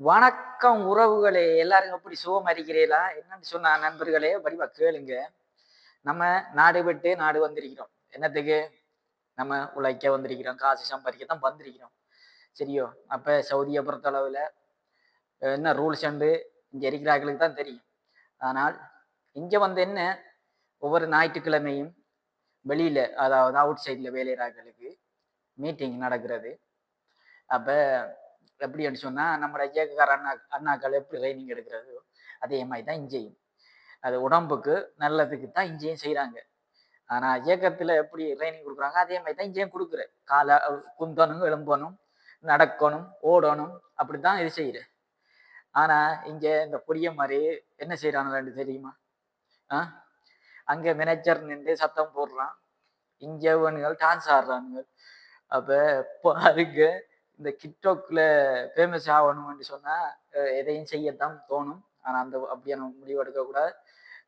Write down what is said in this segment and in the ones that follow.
வணக்கம் உறவுகளே எல்லாரும் எப்படி சுகம் அறிகிறீர்களா? என்னன்னு சொன்னா நண்பர்களே வடிவா கேளுங்க. நம்ம நாடு விட்டு நாடு வந்திருக்கிறோம். என்னத்துக்கு? நம்ம உழைக்க வந்திருக்கிறோம். காசு சம்பாதிக்க தான் வந்திருக்கிறோம். சரியோ? அப்ப சவுதியை பொறுத்தளவுல என்ன ரூல்ஸ் அண்டு இங்க இருக்கிறார்களுக்கு தான் தெரியும். ஆனால் இங்க வந்து என்ன? ஒவ்வொரு ஞாயிற்றுக்கிழமையும் வெளியில அதாவது அவுட் சைட்ல வேலையிறார்களுக்கு மீட்டிங் நடக்கிறது. அப்போ எப்படின்னு சொன்னால் நம்ம ஜேக்கக்கார அண்ணா அண்ணாக்கள் எப்படி ட்ரைனிங் எடுக்கிறது? அதே மாதிரி தான் இஞ்சையும். அது உடம்புக்கு நல்லதுக்கு தான் இஞ்சையும் செய்கிறாங்க ஆனால் இயக்கத்தில் எப்படி ட்ரைனிங் கொடுக்குறாங்க அதே மாதிரி தான் இஞ்சையும் கொடுக்குற காலை குந்தணும் எழும்பணும் நடக்கணும் ஓடணும் அப்படி தான் இது செய்கிறேன் ஆனால் இங்கே இந்த பொடிய மாதிரி என்ன செய்யறான்னு தெரியுமா? ஆ? அங்கே மேனேஜர் நின்று சத்தம் போடுறான். இங்கே இவனுங்கள் டான்ஸ் ஆடுறானுங்க. அப்போ பாருங்க இந்த கிட்டோக்கில் ஃபேமஸ் ஆகணும்னு சொன்னா எதையும் செய்யத்தான் தோணும். ஆனா அந்த அப்படியான முடிவு எடுக்க கூடாது.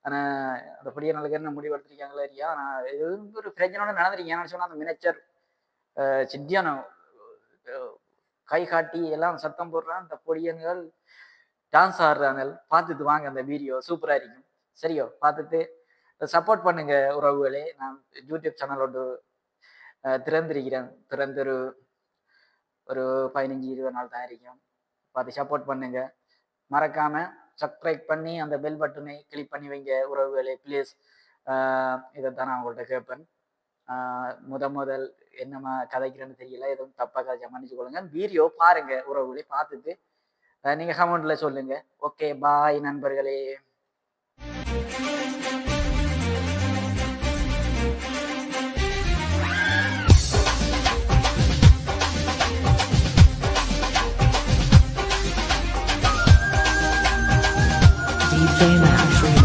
ஆனா அந்த பொடியனுக்கு என்ன முடிவு எடுத்திருக்காங்களோ இல்லையா? நான் இது வந்து ஒரு பிரச்சனையோட நடந்திருக்கேன் ஏன்னு சொன்னா அந்த மினச்சர் சித்தியான கை காட்டி எல்லாம் சத்தம் போடுறான் அந்த பொடியன்கள் டான்ஸ் ஆடுறாங்க. பார்த்துட்டு வாங்க அந்த வீடியோ சூப்பரா இருக்கும். சரியோ பார்த்துட்டு சப்போர்ட் பண்ணுங்க உறவுகளே. நான் யூடியூப் சேனல் ஒன்று திறந்திருக்கிறேன். திறந்து ஒரு பதினஞ்சு இருபது நாள் தான் இருக்கும். பார்த்து சப்போர்ட் பண்ணுங்க. மறக்காம சப்ஸ்கிரைப் பண்ணி அந்த பெல் பட்டனை கிளிக் பண்ணி வைங்க. உறவுகளை ப்ளீஸ் இதை தான் நான் உங்கள்கிட்ட கேட்பேன் முத முதல் என்னமா கதைக்கிறேன்னு தெரியல. எதுவும் தப்பாக கதைச்சா மன்னிச்சு கொள்ளுங்க. வீடியோ பாருங்க. உறவுகளை பார்த்துட்டு நீங்கள் நீங்க கமெண்ட்ல சொல்லுங்க. ஓகே பாய் நண்பர்களே. Dana country.